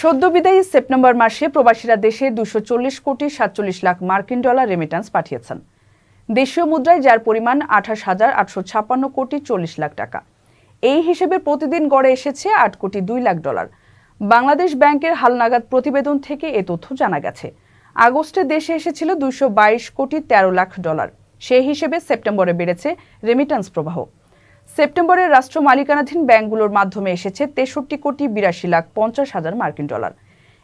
সদ্য বিদায়ী সেপ্টেম্বর মাসে প্রবাসীরা দেশে দুশো চল্লিশ কোটি সাতচল্লিশ লাখ মার্কিন ডলার রেমিট্যান্স পাঠিয়েছেন। দেশীয় মুদ্রায় যার পরিমাণ আঠাশ হাজার আটশো ছাপ্পান্ন কোটি চল্লিশ লাখ টাকা। এই হিসেবে প্রতিদিন গড়ে এসেছে আট কোটি দুই লাখ ডলার। বাংলাদেশ ব্যাংকের হালনাগাদ প্রতিবেদন থেকে এ তথ্য জানা গেছে। আগস্টে দেশে এসেছিল দুশো বাইশ কোটি তেরো লাখ ডলার। সেই হিসেবে সেপ্টেম্বরে বেড়েছে রেমিট্যান্স প্রবাহ। সেপ্টেম্বরে রাষ্ট্র মালিকানাধীন ব্যাংকগুলোর মাধ্যমে এসেছে তেষট্টি কোটি বিরাশি লাখ পঞ্চাশ হাজার মার্কিন ডলার।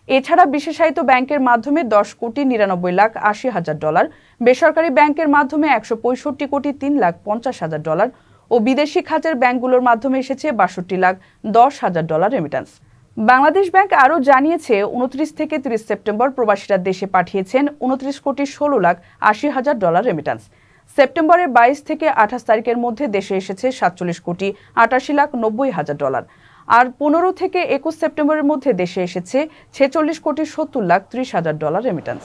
এছাড়া বিশেষায়িত ব্যাংকের মাধ্যমে দশ কোটি নিরানব্বই লাখ আশি হাজার ডলার, বেসরকারি ব্যাংকের মাধ্যমে একশো পঁয়ষট্টি কোটি তিন লাখ পঞ্চাশ হাজার ডলার ও বিদেশি খাতের ব্যাংকগুলোর মাধ্যমে এসেছে বাষট্টি লাখ দশ হাজার ডলার রেমিট্যান্স বাংলাদেশ ব্যাংক আরও জানিয়েছে, উনত্রিশ থেকে তিরিশ সেপ্টেম্বর প্রবাসীরা দেশে পাঠিয়েছেন উনত্রিশ কোটি ষোলো লাখ আশি হাজার ডলার রেমিট্যান্স সেপ্টেম্বরের বাইশ থেকে আঠাশ তারিখের মধ্যে দেশে এসেছে সাতচল্লিশ কোটি আটাশি লাখ নব্বই হাজার ডলার। আর পনেরো থেকে একুশ সেপ্টেম্বরের মধ্যে দেশে এসেছে ছেচল্লিশ কোটি সত্তর লাখ ত্রিশ হাজার ডলার রেমিট্যান্স